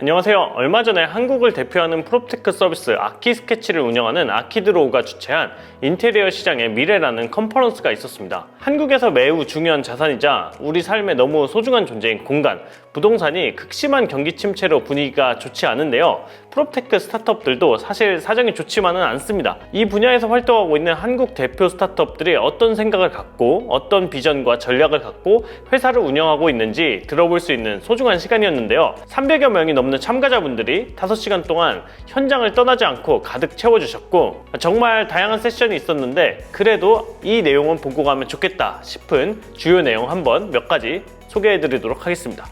안녕하세요. 얼마 전에 한국을 대표하는 프로테크 서비스 아키 스케치를 운영하는 아키드로우가 주최한 인테리어 시장의 미래라는 컨퍼런스가 있었습니다. 한국에서 매우 중요한 자산이자 우리 삶에 너무 소중한 존재인 공간, 부동산이 극심한 경기 침체로 분위기가 좋지 않은데요. 프로테크 스타트업들도 사실 사정이 좋지만은 않습니다. 이 분야에서 활동하고 있는 한국 대표 스타트업들이 어떤 생각을 갖고 어떤 비전과 전략을 갖고 회사를 운영하고 있는지 들어볼 수 있는 소중한 시간이었는데요. 300여 명이 넘는 참가자분들이 5시간 동안 현장을 떠나지 않고 가득 채워주셨고 정말 다양한 세션이 있었는데 그래도 이 내용은 보고 가면 좋겠다 싶은 주요 내용 한번 몇 가지 소개해 드리도록 하겠습니다.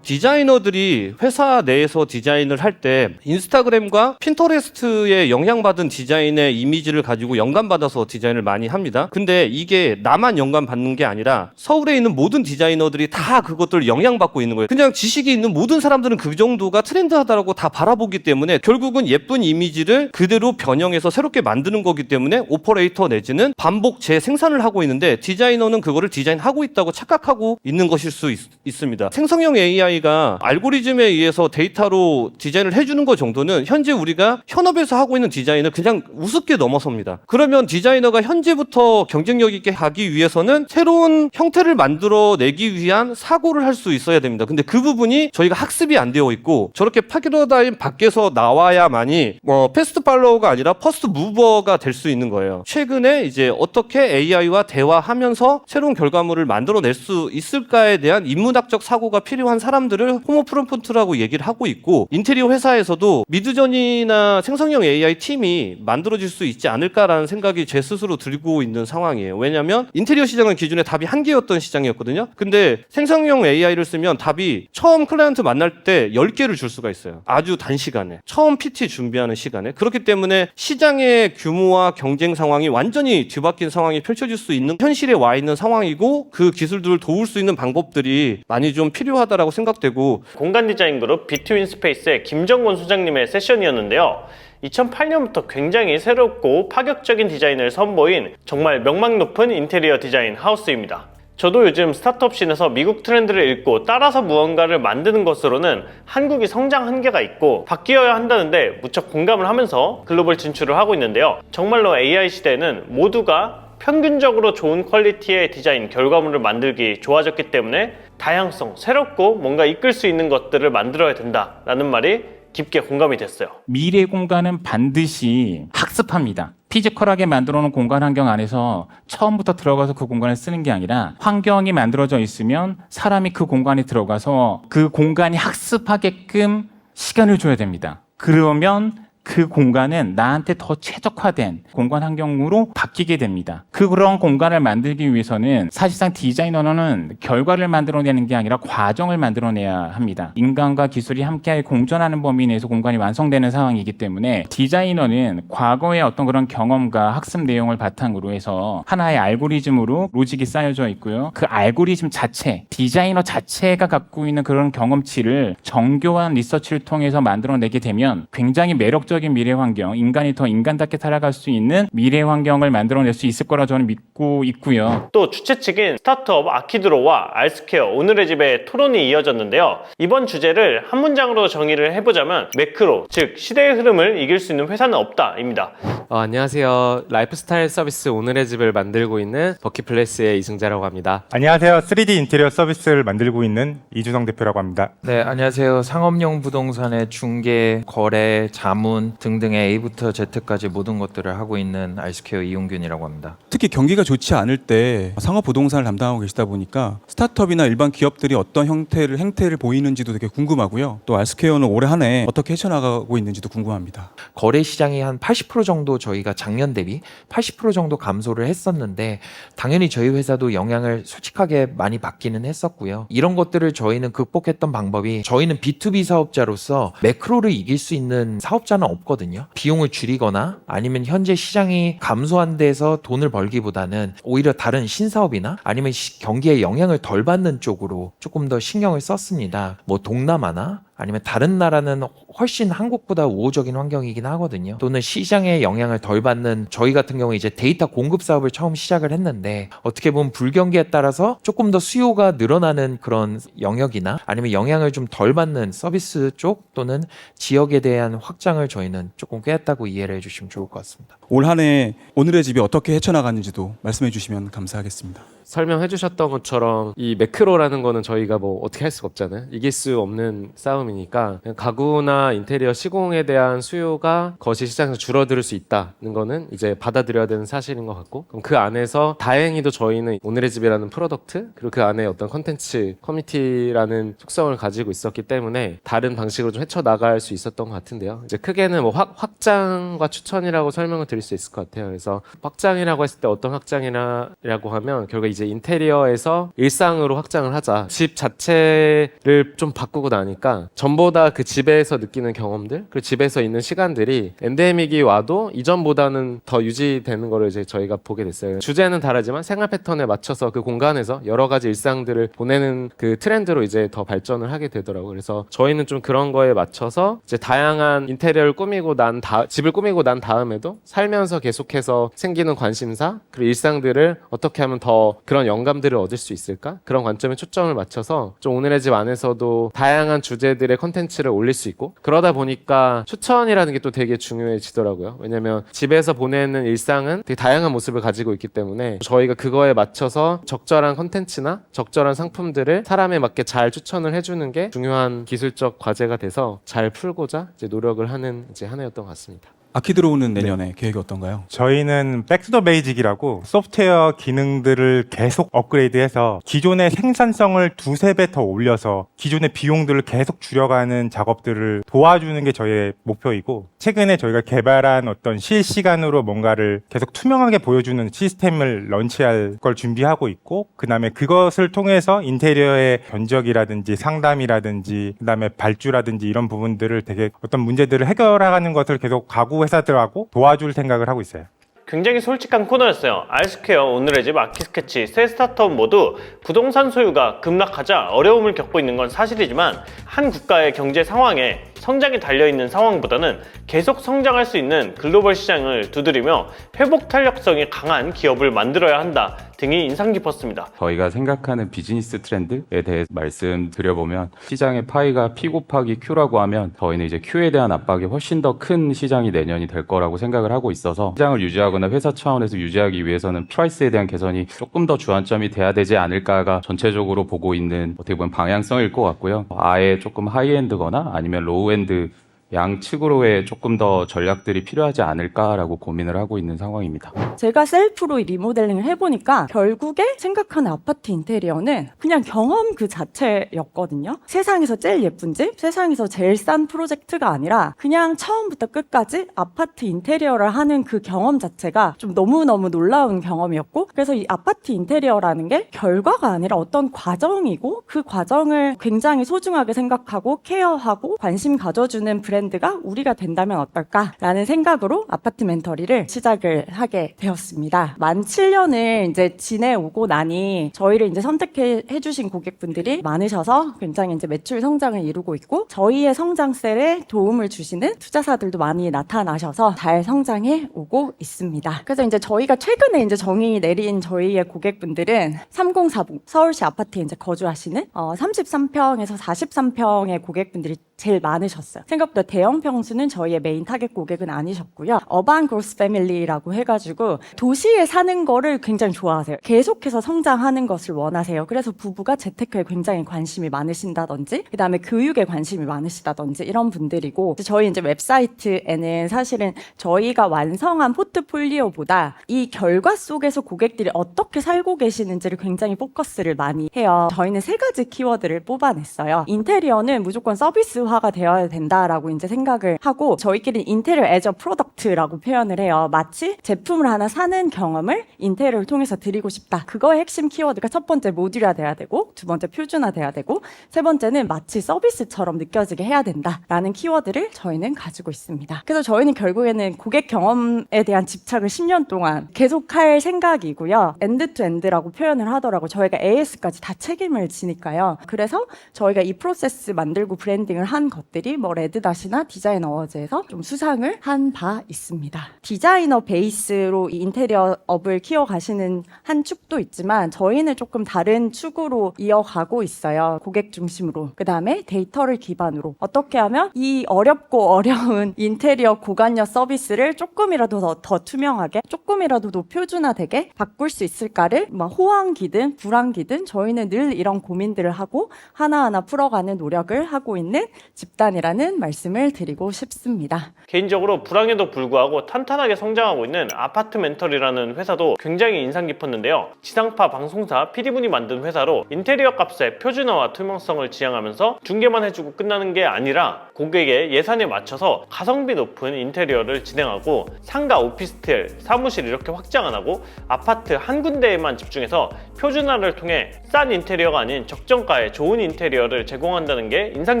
디자이너들이 회사 내에서 디자인을 할 때 인스타그램과 핀터레스트에 영향받은 디자인의 이미지를 가지고 영감받아서 디자인을 많이 합니다. 근데 이게 나만 영감받는 게 아니라 서울에 있는 모든 디자이너들이 다 그것들 영향받고 있는 거예요. 그냥 지식이 있는 모든 사람들은 그 정도가 트렌드하다라고 다 바라보기 때문에 결국은 예쁜 이미지를 그대로 변형해서 새롭게 만드는 거기 때문에 오퍼레이터 내지는 반복 재생산을 하고 있는데 디자이너는 그거를 디자인하고 있다고 착각하고 있는 것일 수 있, 있습니다. 생성형 AI AI가 알고리즘에 의해서 데이터로 디자인을 해주는 것 정도는 현재 우리가 현업에서 하고 있는 디자인을 그냥 우습게 넘어섭니다. 그러면 디자이너가 현재부터 경쟁력 있게 하기 위해서는 새로운 형태를 만들어내기 위한 사고를 할 수 있어야 됩니다. 근데 그 부분이 저희가 학습이 안 되어 있고 저렇게 파기로다임 밖에서 나와야만이 뭐 패스트 팔로워가 아니라 퍼스트 무버가 될 수 있는 거예요. 최근에 이제 어떻게 AI와 대화하면서 새로운 결과물을 만들어낼 수 있을까에 대한 인문학적 사고가 필요한 사람 들을 호모 프롬프트라고 얘기를 하고 있고 인테리어 회사에서도 미드전이나 생성형 AI 팀이 만들어질 수 있지 않을까라는 생각이 제 스스로 들고 있는 상황이에요. 왜냐하면 인테리어 시장은 기존에 답이 한 개였던 시장이었거든요. 근데 생성형 AI를 쓰면 답이 처음 클라이언트 만날 때 10개를 줄 수가 있어요. 아주 단시간에. 처음 PT 준비하는 시간에. 그렇기 때문에 시장의 규모와 경쟁 상황이 완전히 뒤바뀐 상황이 펼쳐질 수 있는 현실에 와 있는 상황이고 그 기술들을 도울 수 있는 방법들이 많이 좀 필요하다라고 생각 되고 공간 디자인 그룹 비트윈 스페이스의 김정곤 소장님의 세션이었는데요. 2008년부터 굉장히 새롭고 파격적인 디자인을 선보인 정말 명망 높은 인테리어 디자인 하우스입니다. 저도 요즘 스타트업 씬에서 미국 트렌드를 읽고 따라서 무언가를 만드는 것으로는 한국이 성장 한계가 있고 바뀌어야 한다는데 무척 공감을 하면서 글로벌 진출을 하고 있는데요. 정말로 AI 시대에는 모두가 평균적으로 좋은 퀄리티의 디자인 결과물을 만들기 좋아졌기 때문에 다양성, 새롭고 뭔가 이끌 수 있는 것들을 만들어야 된다라는 말이 깊게 공감이 됐어요. 미래 공간은 반드시 학습합니다. 피지컬하게 만들어 놓은 공간 환경 안에서 처음부터 들어가서 그 공간을 쓰는 게 아니라 환경이 만들어져 있으면 사람이 그 공간에 들어가서 그 공간이 학습하게끔 시간을 줘야 됩니다. 그러면 그 공간은 나한테 더 최적화된 공간 환경으로 바뀌게 됩니다. 그런 공간을 만들기 위해서는 사실상 디자이너는 결과를 만들어내는 게 아니라 과정을 만들어내야 합니다. 인간과 기술이 함께 공존하는 범위 내에서 공간이 완성되는 상황이기 때문에 디자이너는 과거의 어떤 그런 경험과 학습 내용을 바탕으로 해서 하나의 알고리즘으로 로직이 쌓여져 있고요. 그 알고리즘 자체, 디자이너 자체가 갖고 있는 그런 경험치를 정교한 리서치를 통해서 만들어내게 되면 굉장히 매력적 인 미래 환경, 인간이 더 인간답게 살아갈 수 있는 미래 환경을 만들어낼 수 있을 거라 저는 믿고 있고요. 또 주최 측인 스타트업 아키드로와 알스케어 오늘의 집에 토론이 이어졌는데요. 이번 주제를 한 문장으로 정의를 해보자면 매크로, 즉 시대의 흐름을 이길 수 있는 회사는 없다입니다. 어, 안녕하세요. 라이프스타일 서비스 오늘의 집을 만들고 있는 버키플레스의 이승자라고 합니다. 안녕하세요. 3D 인테리어 서비스를 만들고 있는 이주성 대표라고 합니다. 네, 안녕하세요. 상업용 부동산의 중개, 거래, 자문 등등의 A부터 Z까지 모든 것들을 하고 있는 아이스케어 이용균이라고 합니다. 특히 경기가 좋지 않을 때 상업 부동산을 담당하고 계시다 보니까 스타트업이나 일반 기업들이 어떤 형태를 행태를 보이는지도 되게 궁금하고요. 또 알스케어는 올해 한 해 어떻게 헤쳐나가고 있는지도 궁금합니다. 거래 시장이 한 80% 정도 저희가 작년 대비 80% 정도 감소를 했었는데 당연히 저희 회사도 영향을 솔직하게 많이 받기는 했었고요. 이런 것들을 저희는 극복했던 방법이 저희는 B2B 사업자로서 매크로를 이길 수 있는 사업자는 없거든요. 비용을 줄이거나 아니면 현재 시장이 감소한 데서 돈을 벌기보다는 오히려 다른 신사업이나 아니면 시- 경기에 영향을 덜 받는 쪽으로 조금 더 신경을 썼습니다. 뭐 동남아나 아니면 다른 나라는 훨씬 한국보다 우호적인 환경이긴 하거든요. 또는 시장의 영향을 덜 받는 저희 같은 경우 이제 데이터 공급 사업을 처음 시작을 했는데 어떻게 보면 불경기에 따라서 조금 더 수요가 늘어나는 그런 영역이나 아니면 영향을 좀 덜 받는 서비스 쪽 또는 지역에 대한 확장을 저희는 조금 꾀했다고 이해를 해주시면 좋을 것 같습니다. 올 한 해 오늘의 집이 어떻게 헤쳐나갔는지도 말씀해 주시면 감사하겠습니다. 설명해 주셨던 것처럼 이 매크로라는 거는 저희가 뭐 어떻게 할 수가 없잖아요. 이길 수 없는 싸움이 니까 그냥 가구나 인테리어 시공에 대한 수요가 거시 시장에서 줄어들 수 있다는 거는 이제 받아들여야 되는 사실인 것 같고 그럼 그 안에서 다행히도 저희는 오늘의 집이라는 프로덕트 그리고 그 안에 어떤 컨텐츠 커뮤니티라는 속성을 가지고 있었기 때문에 다른 방식으로 좀 헤쳐나갈 수 있었던 것 같은데요. 이제 크게는 뭐 확, 확장과 추천이라고 설명을 드릴 수 있을 것 같아요. 그래서 확장이라고 했을 때 어떤 확장이라고 하면 결국 이제 인테리어에서 일상으로 확장을 하자. 집 자체를 좀 바꾸고 나니까 전보다 그 집에서 느끼는 경험들, 그 집에서 있는 시간들이 엔데믹이 와도 이전보다는 더 유지되는 거를 이제 저희가 보게 됐어요. 주제는 다르지만 생활 패턴에 맞춰서 그 공간에서 여러 가지 일상들을 보내는 그 트렌드로 이제 더 발전을 하게 되더라고요. 그래서 저희는 좀 그런 거에 맞춰서 이제 다양한 인테리어를 꾸미고 난 다, 집을 꾸미고 난 다음에도 살면서 계속해서 생기는 관심사 그리고 일상들을 어떻게 하면 더 그런 영감들을 얻을 수 있을까? 그런 관점에 초점을 맞춰서 좀 오늘의 집 안에서도 다양한 주제 들의 컨텐츠를 올릴 수 있고 그러다 보니까 추천이라는 게 또 되게 중요해지더라고요. 왜냐면 집에서 보내는 일상은 되게 다양한 모습을 가지고 있기 때문에 저희가 그거에 맞춰서 적절한 컨텐츠나 적절한 상품들을 사람에 맞게 잘 추천을 해주는 게 중요한 기술적 과제가 돼서 잘 풀고자 이제 노력을 하는 이제 한 해였던 것 같습니다. 아키 들어오는 내년에 계획이 어떤가요? 저희는 백투더 베이직이라고 소프트웨어 기능들을 계속 업그레이드해서 기존의 생산성을 두세 배 더 올려서 기존의 비용들을 계속 줄여가는 작업들을 도와주는 게 저희의 목표이고 최근에 저희가 개발한 어떤 실시간으로 뭔가를 계속 투명하게 보여주는 시스템을 런치할 걸 준비하고 있고 그다음에 그것을 통해서 인테리어의 견적이라든지 상담이라든지 그다음에 발주라든지 이런 부분들을 되게 어떤 문제들을 해결하는 것을 계속 가구 회사들하고 도와줄 생각을 하고 있어요. 굉장히 솔직한 코너였어요. 알스퀘어, 오늘의 집, 아키스케치, 새 스타트업 모두 부동산 소유가 급락하자 어려움을 겪고 있는 건 사실이지만 한 국가의 경제 상황에 성장이 달려있는 상황보다는 계속 성장할 수 있는 글로벌 시장을 두드리며 회복 탄력성이 강한 기업을 만들어야 한다 등이 인상 깊었습니다. 저희가 생각하는 비즈니스 트렌드에 대해 말씀드려보면 시장의 파이가 P 곱하기 Q라고 하면 저희는 이제 Q에 대한 압박이 훨씬 더 큰 시장이 내년이 될 거라고 생각을 하고 있어서 시장을 유지하거나 회사 차원에서 유지하기 위해서는 프라이스에 대한 개선이 조금 더 주안점이 돼야 되지 않을까가 전체적으로 보고 있는 어떻게 보면 방향성일 것 같고요. 아예 조금 하이엔드거나 아니면 로우엔드 양측으로의 조금 더 전략들이 필요하지 않을까라고 고민을 하고 있는 상황입니다. 제가 셀프로 이 리모델링을 해보니까 결국에 생각하는 아파트 인테리어는 그냥 경험 그 자체였거든요. 세상에서 제일 예쁜 집, 세상에서 제일 싼 프로젝트가 아니라 그냥 처음부터 끝까지 아파트 인테리어를 하는 그 경험 자체가 좀 너무너무 놀라운 경험이었고 그래서 이 아파트 인테리어라는 게 결과가 아니라 어떤 과정이고 그 과정을 굉장히 소중하게 생각하고 케어하고 관심 가져주는 브랜드 가 우리가 된다면 어떨까라는 생각으로 아파트 멘터리를 시작을 하게 되었습니다. 만 7년을 이제 지내오고 나니 저희를 이제 선택해 주신 고객분들이 많으셔서 굉장히 이제 매출 성장을 이루고 있고 저희의 성장세에 도움을 주시는 투자사들도 많이 나타나셔서 잘 성장해 오고 있습니다. 그래서 이제 저희가 최근에 이제 정의 내린 저희의 고객분들은 3040 서울시 아파트에 이제 거주하시는 어, 33평에서 43평의 고객분들이 제일 많으셨어요. 생각보다 대형 평수는 저희의 메인 타겟 고객은 아니셨고요. 어반 그로스 패밀리라고 해가지고 도시에 사는 거를 굉장히 좋아하세요. 계속해서 성장하는 것을 원하세요. 그래서 부부가 재테크에 굉장히 관심이 많으신다든지, 그 다음에 교육에 관심이 많으시다든지 이런 분들이고 저희 이제 웹사이트에는 사실은 저희가 완성한 포트폴리오보다 이 결과 속에서 고객들이 어떻게 살고 계시는지를 굉장히 포커스를 많이 해요. 저희는 세 가지 키워드를 뽑아냈어요. 인테리어는 무조건 서비스화 가 되어야 된다라고 이제 생각을 하고 저희끼리 인테리어 에저 프로덕트라고 표현을 해요. 마치 제품을 하나 사는 경험을 인테리어를 통해서 드리고 싶다. 그거의 핵심 키워드가 첫 번째 모듈화 돼야 되고 두 번째 표준화 돼야 되고 세 번째는 마치 서비스처럼 느껴지게 해야 된다라는 키워드를 저희는 가지고 있습니다. 그래서 저희는 결국에는 고객 경험에 대한 집착을 10년 동안 계속할 생각이고요. 엔드 투 엔드라고 표현을 하더라고. 저희가 AS까지 다 책임을 지니까요. 그래서 저희가 이 프로세스 만들고 브랜딩을 한 것들이 뭐 레드닷이나 디자인 어워즈에서 좀 수상을 한 바 있습니다. 디자이너 베이스로 이 인테리어 업을 키워가시는 한 축도 있지만 저희는 조금 다른 축으로 이어가고 있어요. 고객 중심으로. 그 다음에 데이터를 기반으로 어떻게 하면 이 어렵고 어려운 인테리어 고관여 서비스를 조금이라도 더, 더 투명하게 조금이라도 더 표준화되게 바꿀 수 있을까를 뭐 호황기든 불황기든 저희는 늘 이런 고민들을 하고 하나하나 풀어가는 노력을 하고 있는 집단이라는 말씀을 드리고 싶습니다. 개인적으로 불황에도 불구하고 탄탄하게 성장하고 있는 아파트멘털이라는 회사도 굉장히 인상 깊었는데요. 지상파 방송사 PD분이 만든 회사로 인테리어 값의 표준화와 투명성을 지향하면서 중개만 해주고 끝나는 게 아니라 고객의 예산에 맞춰서 가성비 높은 인테리어를 진행하고 상가 오피스텔, 사무실 이렇게 확장 안 하고 아파트 한 군데에만 집중해서 표준화를 통해 싼 인테리어가 아닌 적정가의 좋은 인테리어를 제공한다는 게 인상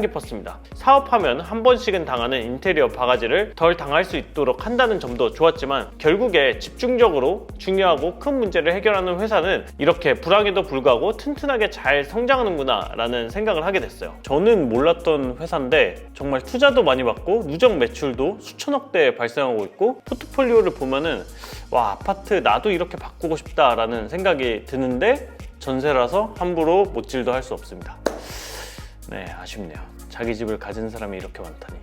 깊었습니다. 사업하면 한 번씩은 당하는 인테리어 바가지를 덜 당할 수 있도록 한다는 점도 좋았지만 결국에 집중적으로 중요하고 큰 문제를 해결하는 회사는 이렇게 불황에도 불구하고 튼튼하게 잘 성장하는구나 라는 생각을 하게 됐어요. 저는 몰랐던 회사인데 정말 투자도 많이 받고 누적 매출도 수천억대 발생하고 있고 포트폴리오를 보면은 와 아파트 나도 이렇게 바꾸고 싶다라는 생각이 드는데 전세라서 함부로 못질도 할 수 없습니다. 네 아쉽네요. 자기 집을 가진 사람이 이렇게 많다니.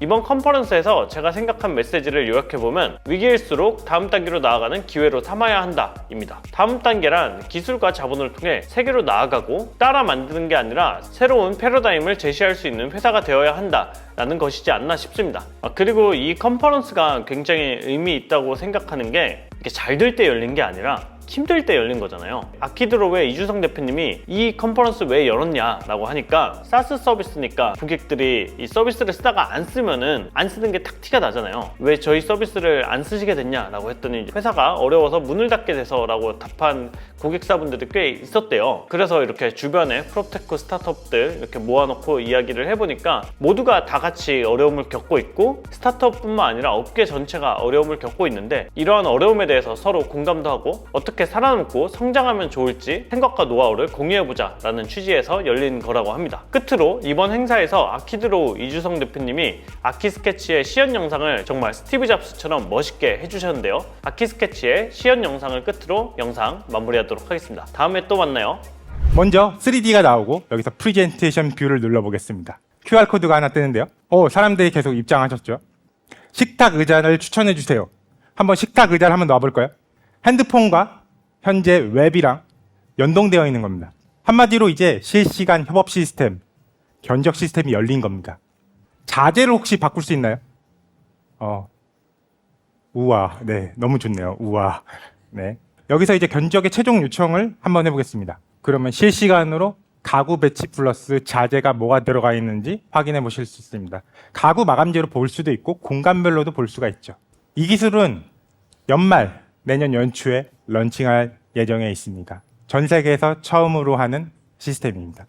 이번 컨퍼런스에서 제가 생각한 메시지를 요약해보면 위기일수록 다음 단계로 나아가는 기회로 삼아야 한다 입니다. 다음 단계란 기술과 자본을 통해 세계로 나아가고 따라 만드는 게 아니라 새로운 패러다임을 제시할 수 있는 회사가 되어야 한다 라는 것이지 않나 싶습니다. 아, 그리고 이 컨퍼런스가 굉장히 의미 있다고 생각하는 게 이게 잘 될 때 열린 게 아니라 힘들 때 열린 거잖아요. 아키드로의 이주성 대표님이 이 컨퍼런스 왜 열었냐라고 하니까 사스 서비스니까 고객들이 이 서비스를 쓰다가 안 쓰면은 안 쓰는 게 탁 티가 나잖아요. 왜 저희 서비스를 안 쓰시게 됐냐라고 했더니 회사가 어려워서 문을 닫게 돼서라고 답한 고객사분들이 꽤 있었대요. 그래서 이렇게 주변에 프로테크 스타트업들 이렇게 모아놓고 이야기를 해보니까 모두가 다 같이 어려움을 겪고 있고 스타트업뿐만 아니라 업계 전체가 어려움을 겪고 있는데 이러한 어려움에 대해서 서로 공감도 하고 어떻게 살아남고 성장하면 좋을지 생각과 노하우를 공유해보자 라는 취지에서 열린 거라고 합니다. 끝으로 이번 행사에서 아키드로우 이주성 대표님이 아키 스케치의 시연 영상을 정말 스티브 잡스처럼 멋있게 해주셨는데요. 아키 스케치의 시연 영상을 끝으로 영상 마무리하도록 하겠습니다. 다음에 또 만나요. 먼저 3D가 나오고 여기서 프레젠테이션 뷰를 눌러보겠습니다. QR코드가 하나 뜨는데요. 오, 사람들이 계속 입장하셨죠. 식탁 의자를 추천해 주세요. 한번 식탁 의자를 한번 놔볼까요? 핸드폰과 현재 웹이랑 연동되어 있는 겁니다. 한마디로 이제 실시간 협업 시스템, 견적 시스템이 열린 겁니다. 자재를 혹시 바꿀 수 있나요? 어, 우와, 네, 너무 좋네요. 우와, 네. 여기서 이제 견적의 최종 요청을 한번 해보겠습니다. 그러면 실시간으로 가구 배치 플러스 자재가 뭐가 들어가 있는지 확인해 보실 수 있습니다. 가구 마감재로 볼 수도 있고 공간별로도 볼 수가 있죠. 이 기술은 연말 내년 연초에 런칭할 예정에 있습니다. 전 세계에서 처음으로 하는 시스템입니다.